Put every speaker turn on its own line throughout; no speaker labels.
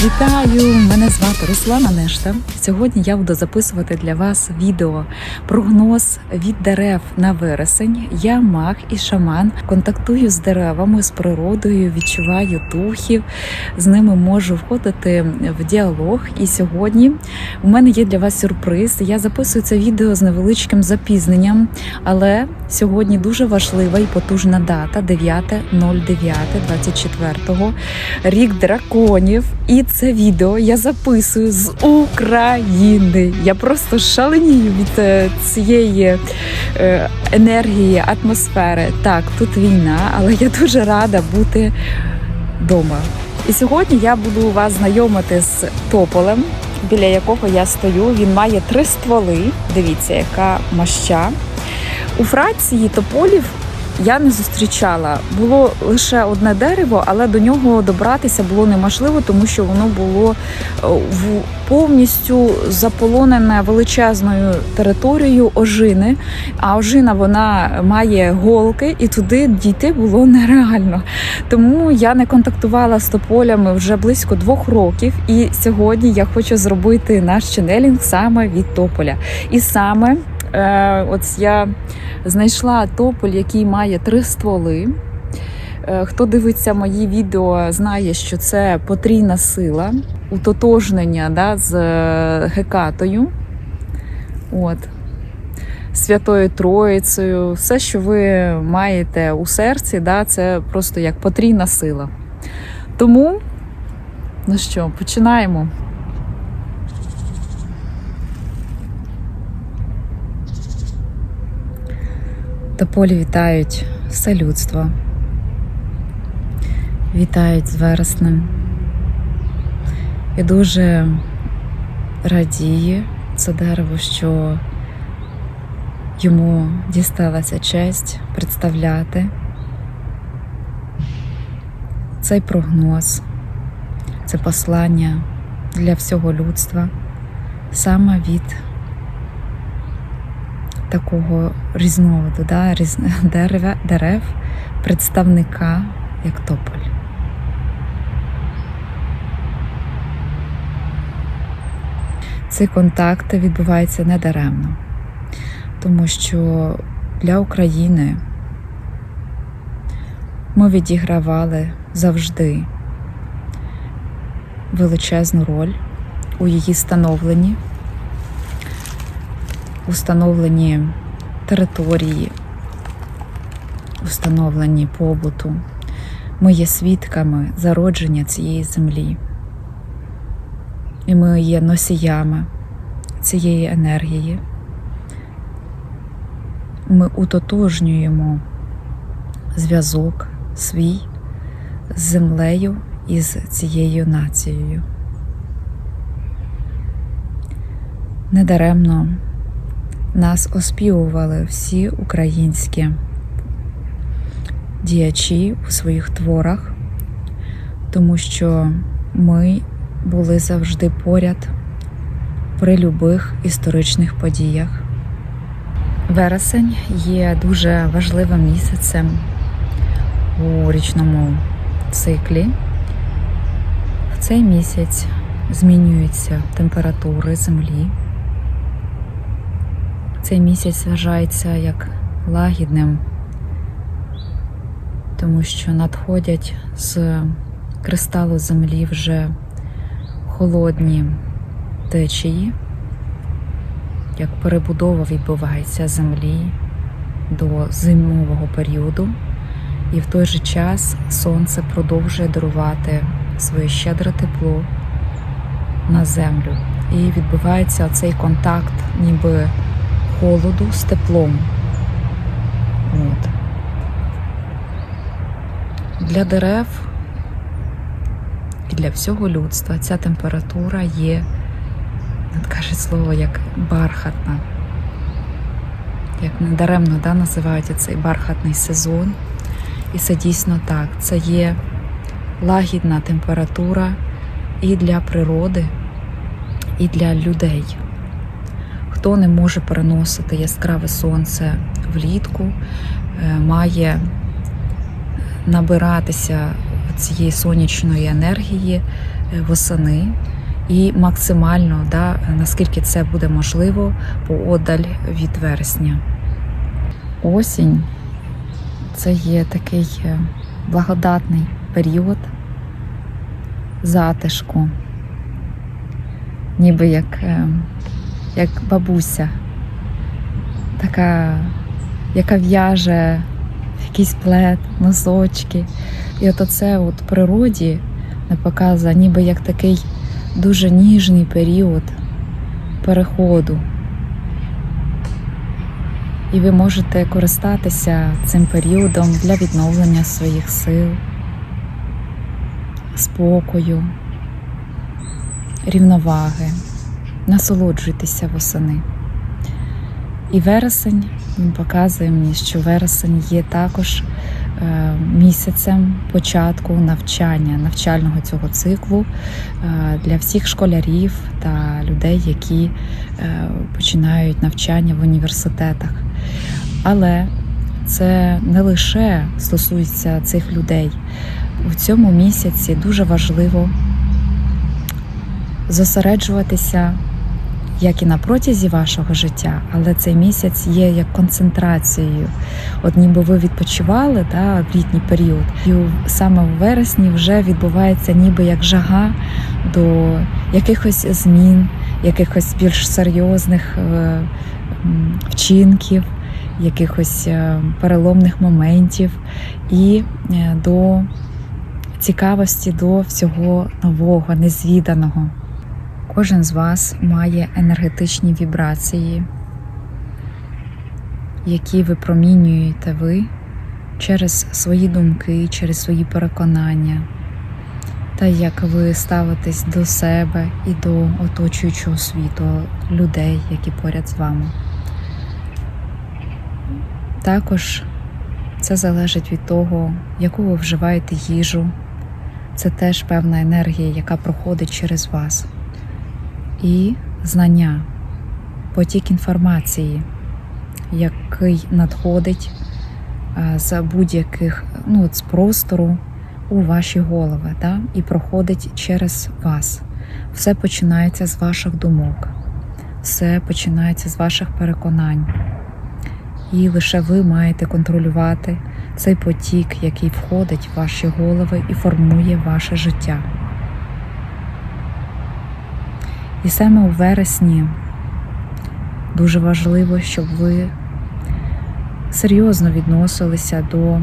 Всіх вітаю! Руслана Нешта. Сьогодні я буду записувати для вас відео прогноз від дерев на вересень. Я маг і шаман. Контактую з деревами, з природою, відчуваю духів, з ними можу входити в діалог. І сьогодні у мене є для вас сюрприз. Я записую це відео з невеличким запізненням, але сьогодні дуже важлива і потужна дата 9.09.24 рік драконів. І це відео я записую з України. Я просто шаленію від е, цієї е, енергії, атмосфери. Так, тут війна, але я дуже рада бути вдома. І сьогодні я буду вас знайомити з тополем, біля якого я стою. Він має три стволи. Дивіться, яка моща. У Франції тополів я не зустрічала. Було лише одне дерево, але до нього добратися було неможливо, тому що воно було е, повністю заполонене величезною територією ожини. А ожина вона має голки, і туди дійти було нереально. Тому я не контактувала з тополями вже близько двох років. І сьогодні я хочу зробити наш ченелінг саме від тополя. І саме е, от я знайшла тополь, який має три стволи. Е, Хто дивиться мої відео, знає, що це потрійна сила, утотожнення да, з е, Гекатою, От. Святою Троїцею. Все, що ви маєте у серці, да, це просто як потрійна сила. Тому, ну що, починаємо. Тополі вітають все людство. Вітають з вереснем. І дуже радіє це дерево, що йому дісталася честь представляти цей прогноз, це послання для всього людства саме від такого різновиду, да, різ... дерев, дерев, представника як тополь. Ці контакти відбуваються недаремно, тому що для України ми відігравали завжди величезну роль у її становленні установлені території, установлені побуту. Ми є свідками зародження цієї землі. І ми є носіями цієї енергії. Ми утотожнюємо зв'язок свій з землею і з цією нацією. Недаремно нас оспівували всі українські діячі у своїх творах, тому що ми були завжди поряд при любих історичних подіях. Вересень є дуже важливим місяцем у річному циклі. В цей місяць змінюються температури землі. Цей місяць вважається як лагідним, тому що надходять з кристалу землі вже холодні течії, як перебудова відбувається землі до зимового періоду, і в той же час сонце продовжує дарувати своє щедре тепло на землю. І відбувається цей контакт, ніби холоду з теплом. От. Для дерев і для всього людства ця температура є, каже слово, як бархатна. Як недаремно да, називають цей бархатний сезон. І це дійсно так. Це є лагідна температура і для природи, і для людей. Хто не може переносити яскраве сонце влітку, е, має набиратися цієї сонячної енергії е, восени і максимально, да, наскільки це буде можливо, поодаль від вересня. Осінь це є такий е, благодатний період затишку, ніби як, як бабуся, така, яка в'яже якийсь плед, носочки. І от оце от природі не показує, ніби як такий дуже ніжний період переходу. І ви можете користатися цим періодом для відновлення своїх сил, спокою, рівноваги. Насолоджуйтеся восени. І вересень він показує мені, що вересень є також е, місяцем початку навчання, навчального цього циклу е, для всіх школярів та людей, які е, починають навчання в університетах. Але це не лише стосується цих людей. У цьому місяці дуже важливо зосереджуватися як і на протязі вашого життя, але цей місяць є як концентрацією. От ніби ви відпочивали да, в літній період, і саме в вересні вже відбувається ніби як жага до якихось змін, якихось більш серйозних е, вчинків, якихось е, переломних моментів і е, до цікавості до всього нового, незвіданого. Кожен з вас має енергетичні вібрації, які випромінюєте ви через свої думки, через свої переконання, та як ви ставитесь до себе і до оточуючого світу, людей, які поряд з вами. Також це залежить від того, яку ви вживаєте їжу. Це теж певна енергія, яка проходить через вас і знання, потік інформації, який надходить е, з будь-яких ну, з простору у ваші голови да? і проходить через вас. Все починається з ваших думок, все починається з ваших переконань. І лише ви маєте контролювати цей потік, який входить в ваші голови і формує ваше життя. І саме у вересні дуже важливо, щоб ви серйозно відносилися до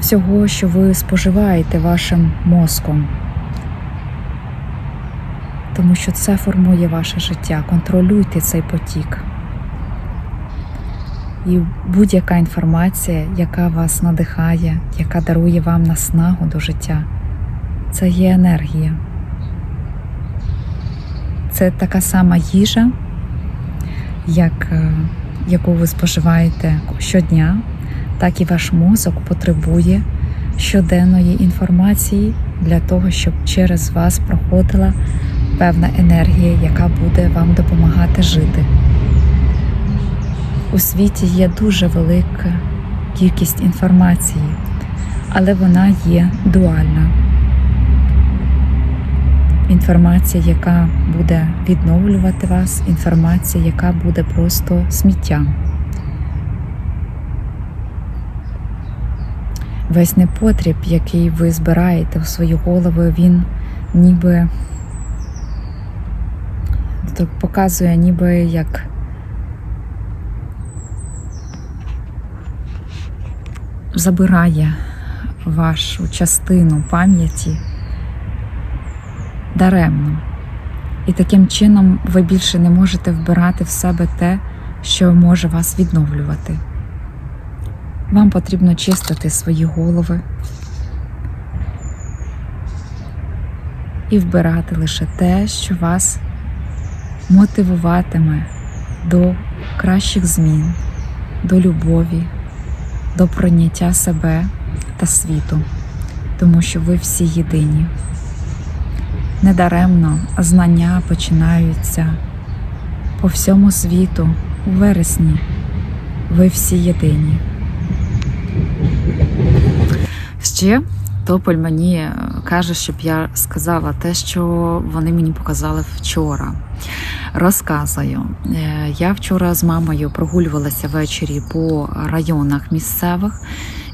всього, що ви споживаєте вашим мозком. Тому що це формує ваше життя. Контролюйте цей потік. І будь-яка інформація, яка вас надихає, яка дарує вам наснагу до життя, це є енергія. Це така сама їжа, як, е, яку ви споживаєте щодня, так і ваш мозок потребує щоденної інформації для того, щоб через вас проходила певна енергія, яка буде вам допомагати жити. У світі є дуже велика кількість інформації, але вона є дуальна. Інформація, яка буде відновлювати вас, інформація, яка буде просто сміттям. Весь непотріб, який ви збираєте в свою голову, він ніби так показує, ніби як забирає вашу частину пам'яті даремно. І таким чином ви більше не можете вбирати в себе те, що може вас відновлювати. Вам потрібно чистити свої голови і вбирати лише те, що вас мотивуватиме до кращих змін, до любові, до прийняття себе та світу, тому що ви всі єдині. Недаремно знання починаються по всьому світу у вересні. Ви всі єдині. Ще Тополь мені е, каже, щоб я сказала те, що вони мені показали вчора. Розказую. Е, Я вчора з мамою прогулювалася ввечері по районах місцевих,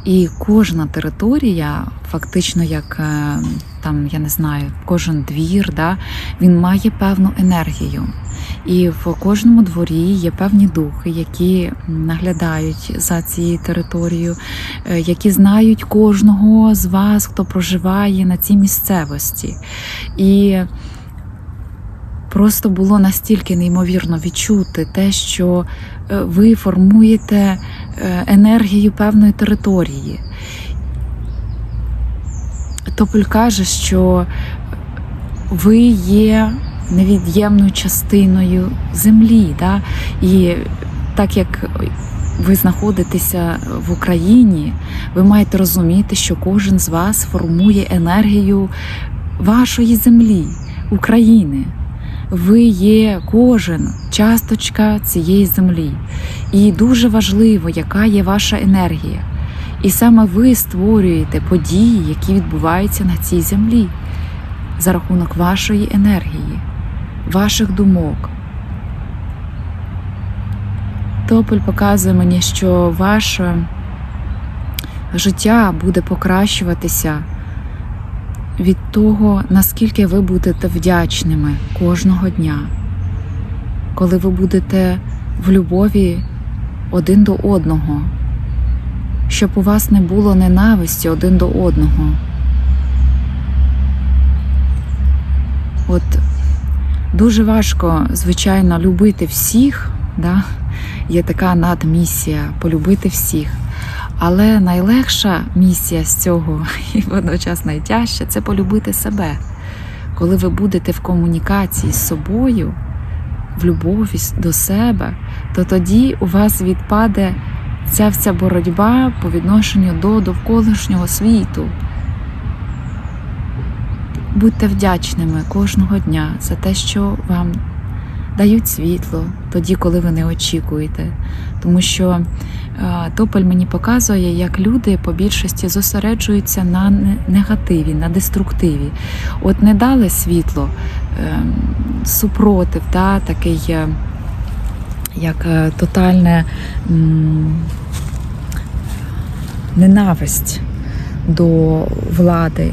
і кожна територія, фактично, як е, там, я не знаю, кожен двір, да, він має певну енергію. І в кожному дворі є певні духи, які наглядають за цією територією, е, які знають кожного з вас, хто проживає на цій місцевості. І просто було настільки неймовірно відчути те, що е, ви формуєте енергію певної території. Тополь каже, що ви є невід'ємною частиною землі. Да? І так як ви знаходитеся в Україні, ви маєте розуміти, що кожен з вас формує енергію вашої землі, України. Ви є кожен часточка цієї землі. І дуже важливо, яка є ваша енергія. І саме ви створюєте події, які відбуваються на цій землі за рахунок вашої енергії, ваших думок. Тополь показує мені, що ваше життя буде покращуватися від того, наскільки ви будете вдячними кожного дня, коли ви будете в любові один до одного, щоб у вас не було ненависті один до одного. От дуже важко, звичайно, любити всіх. Да? Є така надмісія полюбити всіх. Але найлегша місія з цього, і водночас найтяжча це полюбити себе. Коли ви будете в комунікації з собою, в любові до себе, то тоді у вас відпаде ця вся боротьба по відношенню до довколишнього світу. Будьте вдячними кожного дня за те, що вам дають світло тоді, коли ви не очікуєте. Тому що е, Тополь мені показує, як люди по більшості зосереджуються на негативі, на деструктиві. От не дали світло, е, супротив, та, такий е, як тотальне ненависть до влади,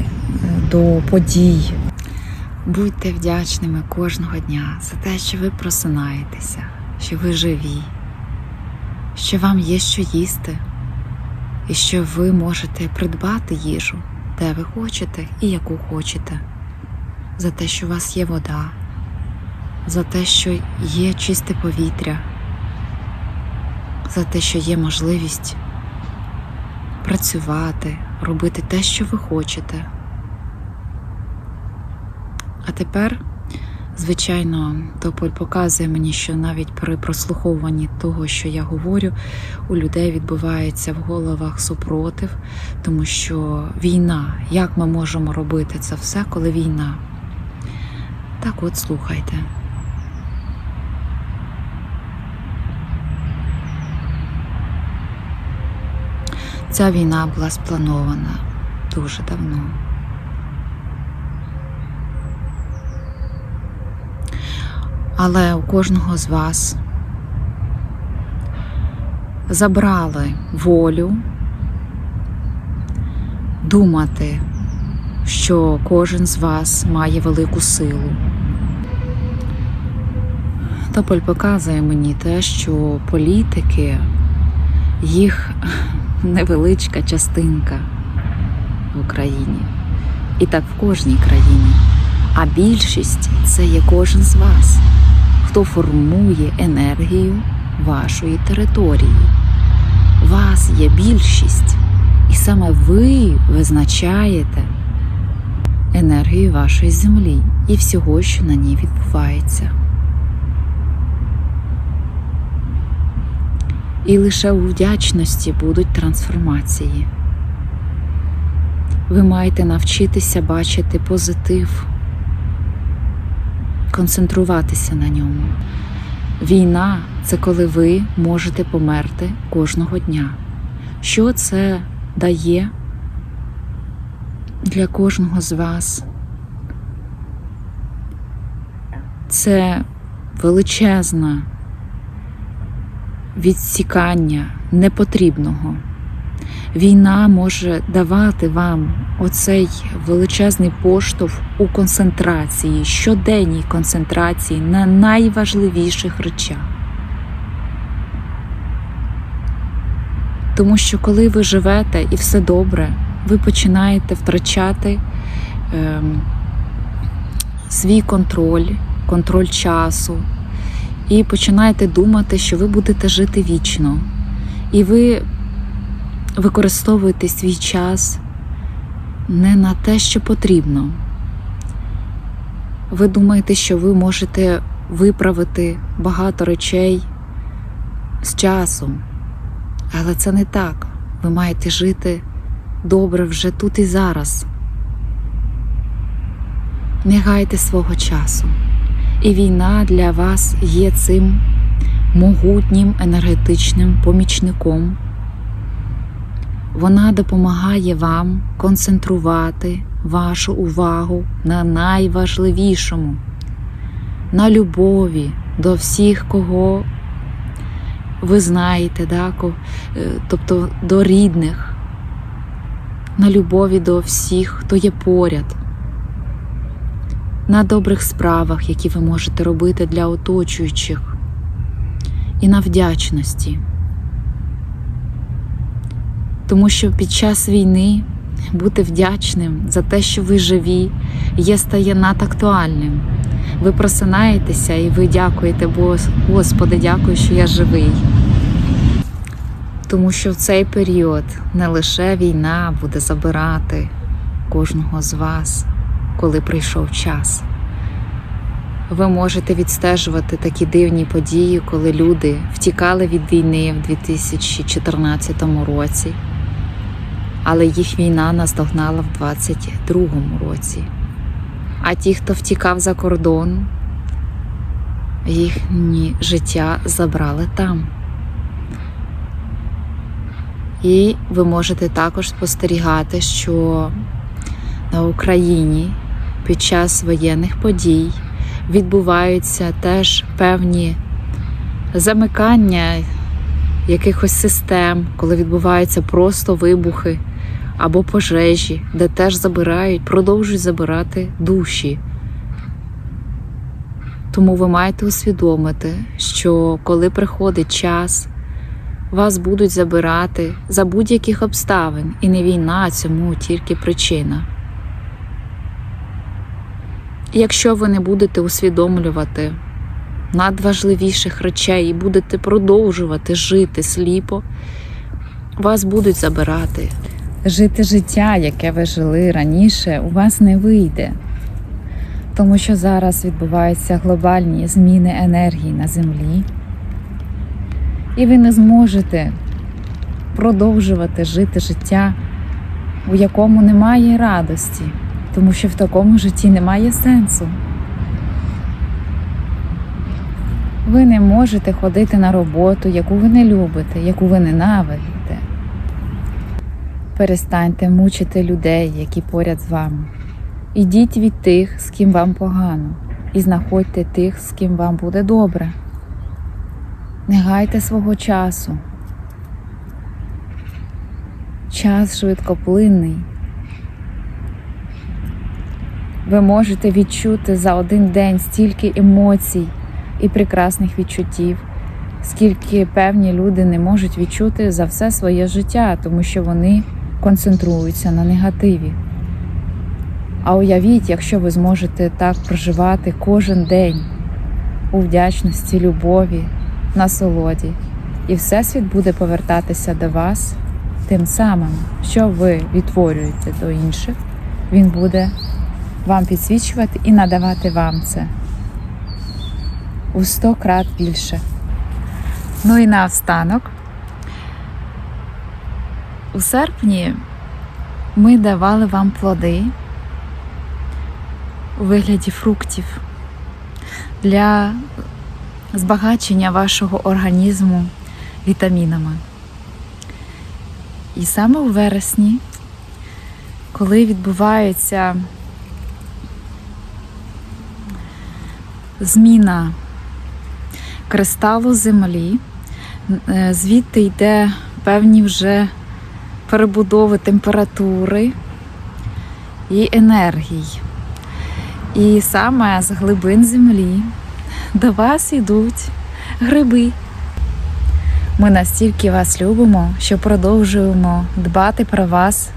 до подій. Будьте вдячними кожного дня за те, що ви просинаєтеся, що ви живі, що вам є що їсти, і що ви можете придбати їжу, де ви хочете і яку хочете, за те, що у вас є вода, за те, що є чисте повітря, за те, що є можливість працювати, робити те, що ви хочете. А тепер, звичайно, Тополь показує мені, що навіть при прослуховуванні того, що я говорю, у людей відбувається в головах супротив, тому що війна, як ми можемо робити це все, коли війна? Так от слухайте. Ця війна була спланована дуже давно. Але у кожного з вас забрали волю думати, що кожен з вас має велику силу. Тополь показує мені те, що політики, їх невеличка частинка в Україні. І так в кожній країні. А більшість це є кожен з вас, хто формує енергію вашої території. Вас є більшість, і саме ви визначаєте енергію вашої землі і всього, що на ній відбувається. І лише у вдячності будуть трансформації. Ви маєте навчитися бачити позитив, концентруватися на ньому. Війна це коли ви можете померти кожного дня. Що це дає? для кожного з вас це величезне відсікання непотрібного. Війна може давати вам оцей величезний поштовх у концентрації, щоденній концентрації на найважливіших речах. Тому що коли ви живете і все добре, ви починаєте втрачати ем, свій контроль, контроль часу, і починаєте думати, що ви будете жити вічно. І ви використовуєте свій час не на те, що потрібно. Ви думаєте, що ви можете виправити багато речей з часом. Але це не так. Ви маєте жити добре вже тут і зараз. Не гайте свого часу. І війна для вас є цим могутнім енергетичним помічником. Вона допомагає вам концентрувати вашу увагу на найважливішому, на любові до всіх, кого ви знаєте, да? е, тобто до рідних, на любові до всіх, хто є поряд, на добрих справах, які ви можете робити для оточуючих, і на вдячності. Тому що під час війни бути вдячним за те, що ви живі, є стає надактуальним. Ви просинаєтеся і ви дякуєте, бо Господи, дякую, що я живий. Тому що в цей період не лише війна буде забирати кожного з вас, коли прийшов час. Ви можете відстежувати такі дивні події, коли люди втікали від війни в 2014 році, але їх війна наздогнала в 2022 році. А ті, хто втікав за кордон, їхні життя забрали там. І ви можете також спостерігати, що на Україні під час воєнних подій відбуваються теж певні замикання якихось систем, коли відбуваються просто вибухи або пожежі, де теж забирають, продовжують забирати душі. Тому ви маєте усвідомити, що коли приходить час, вас будуть забирати за будь-яких обставин, і не війна а цьому тільки причина. Якщо ви не будете усвідомлювати надважливіших речей і будете продовжувати жити сліпо, вас будуть забирати. Жити життя, яке ви жили раніше, у вас не вийде, тому що зараз відбуваються глобальні зміни енергії на землі, і ви не зможете продовжувати жити життя, у якому немає радості, тому що в такому житті немає сенсу. Ви не можете ходити на роботу, яку ви не любите, яку ви ненавидите. Перестаньте мучити людей, які поряд з вами. Ідіть від тих, з ким вам погано, і знаходьте тих, з ким вам буде добре. Не гайте свого часу. Час швидкоплинний. Ви можете відчути за один день стільки емоцій і прекрасних відчуттів, скільки певні люди не можуть відчути за все своє життя, тому що вони концентруються на негативі. А уявіть, якщо ви зможете так проживати кожен день у вдячності, любові, насолоді, і Всесвіт буде повертатися до вас тим самим, що ви відтворюєте до інших, він буде вам підсвічувати і надавати вам це у сто крат більше. Ну і наостанок. У серпні ми давали вам плоди у вигляді фруктів для збагачення вашого організму вітамінами. І саме у вересні, коли відбувається зміна кристалу землі, е, звідти йде певні вже перебудови температури і енергій. І саме з глибин землі до вас йдуть гриби. Ми настільки вас любимо, що продовжуємо дбати про вас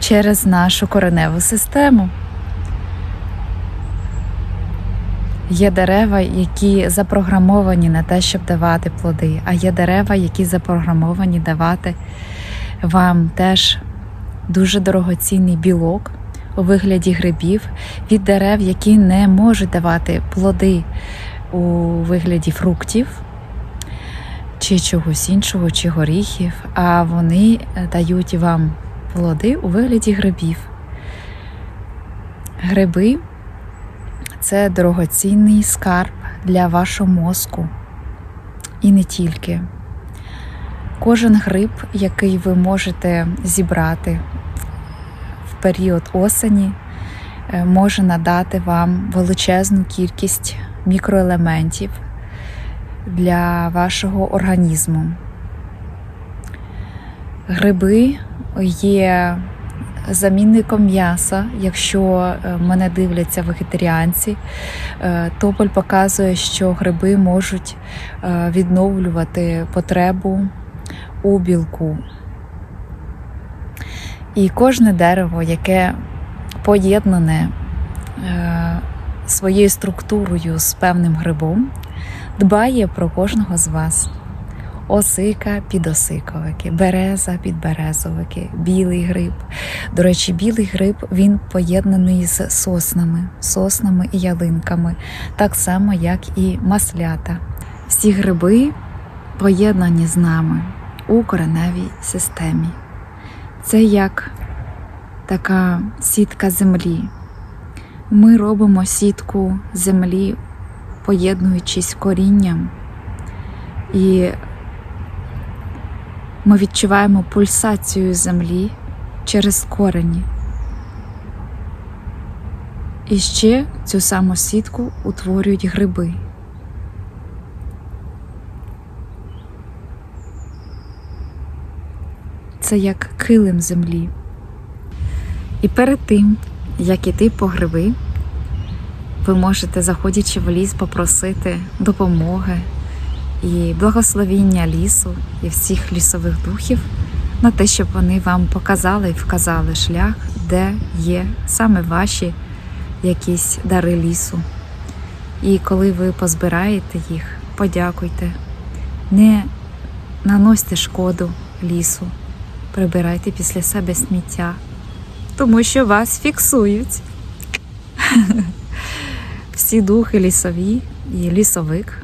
через нашу кореневу систему. Є дерева, які запрограмовані на те, щоб давати плоди, а є дерева, які запрограмовані давати вам теж дуже дорогоцінний білок у вигляді грибів від дерев, які не можуть давати плоди у вигляді фруктів чи чогось іншого, чи горіхів, а вони дають вам плоди у вигляді грибів. Гриби це дорогоцінний скарб для вашого мозку. І не тільки. Кожен гриб, який ви можете зібрати в період осені, е, може надати вам величезну кількість мікроелементів для вашого організму. Гриби є замінником м'яса. Якщо е, мене дивляться вегетаріанці, е, Тополь показує, що гриби можуть е, відновлювати потребу у білку. І кожне дерево, яке поєднане своєю структурою з певним грибом, дбає про кожного з вас. Осика підосиковики, береза підберезовики, білий гриб. До речі, білий гриб він поєднаний з соснами, соснами і ялинками, так само, як і маслята. Всі гриби поєднані з нами у кореневій системі. Це як така сітка землі. Ми робимо сітку землі, поєднуючись корінням. І ми відчуваємо пульсацію землі через корені. І ще цю саму сітку утворюють гриби. Це як килим землі. І перед тим, як іти по гриби, ви можете, заходячи в ліс, попросити допомоги і благословіння лісу і всіх лісових духів на те, щоб вони вам показали і вказали шлях, де є саме ваші якісь дари лісу. І коли ви позбираєте їх, подякуйте, не наносьте шкоду лісу, прибирайте після себе сміття, тому що вас фіксують. Всі духи лісові і лісовик.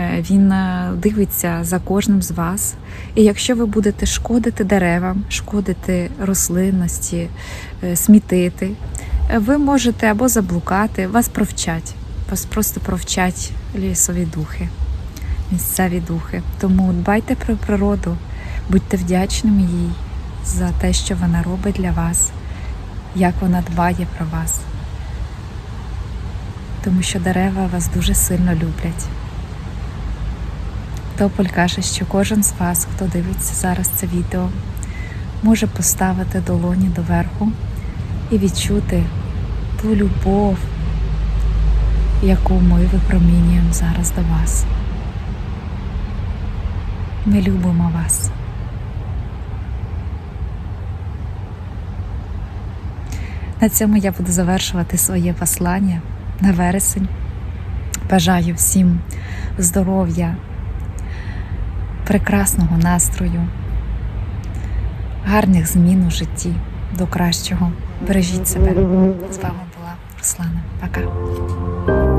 Е, Він е, дивиться за кожним з вас. І якщо ви будете шкодити деревам, шкодити рослинності, е, смітити, ви можете або заблукати, вас провчать, вас просто провчать лісові духи, місцеві духи. Тому дбайте про природу, будьте вдячними їй за те, що вона робить для вас, як вона дбає про вас. Тому що дерева вас дуже сильно люблять. Тополь каже, що кожен з вас, хто дивиться зараз це відео, може поставити долоні доверху і відчути ту любов, яку ми випромінюємо зараз до вас. Ми любимо вас. На цьому я буду завершувати своє послання на вересень. Бажаю всім здоров'я, прекрасного настрою, гарних змін у житті до кращого. Бережіть себе. З вами була Руслана. Пока.